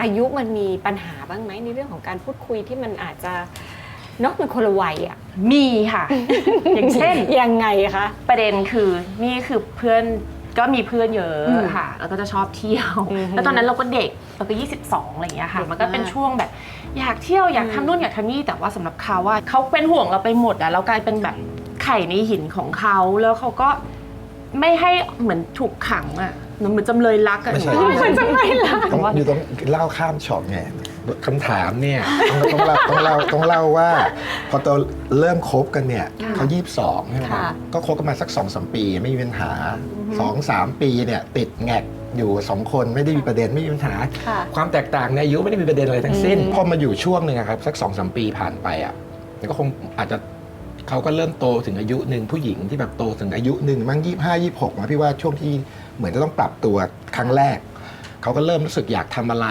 อายุมันมีปัญหาบ้างไหมในเรื่องของการพูดคุยที่มันอาจจะเนอกมันคนละวัยอะมีค่ะ อย่างเช่น ยังไงคะ ประเด็นคือนี่คือเพื่อนก็มีเพื่อนเยออืมะค่ะ แล้วก็จะชอบเที่ยว อือฮึแล้วตอนนั้นเราก็เด็กเราก็22อะไรอย่างเงี้ยค่ะ เด็กมันก็เป็นมากช่วงแบบ อยากเที่ยวอยากอืมทำนู่นอยากทำนี่แต่ว่าสำหรับเขาว่าเขาเป็นห่วงเราไปหมดอะเรากลายเป็นแบบไข่ในหินของเขาแล้วเขาก็ ไม่ให้เหมือนถูกขังอะเหมือนจำเลยรักอะไม่ใช่ หนูว่ามันจะไม่ละต้องอยู่ต้องเล่าข้ามช็อตไงคำถามเนี่ยต้องต้องเล่าต้องเล่าต้องเล่าว่า พอตอนเริ่มคบกันเนี่ยค่ะเขายี่สิบสองใช่ไหมค่ะ ก็คบกันมาสักสองสามปีไม่มีปัญหาสองสามปีเนี่ยติดแงกอยู่สองคนไม่ได้มีประเด็นไม่มีปัญหา ค่ะ ความแตกต่างในอายุไม่ได้มีประเด็นอะไรทั้งสิ้นอืมพอมาอยู่ช่วงหนึ่งอะครับสักสองสามปีผ่านไปอะก็คงอาจจะ เขาก็เริ่มโตถึงอายุหนึ่งผู้หญิงที่แบบโตถึงอายุหนึ่งมั้งยี่ห้ายี่หกมาพี่ว่าช่วงที่เหมือนจะต้องปรับตัวครั้งแรกเขาก็เริ่มรู้สึกอยากทำอะไร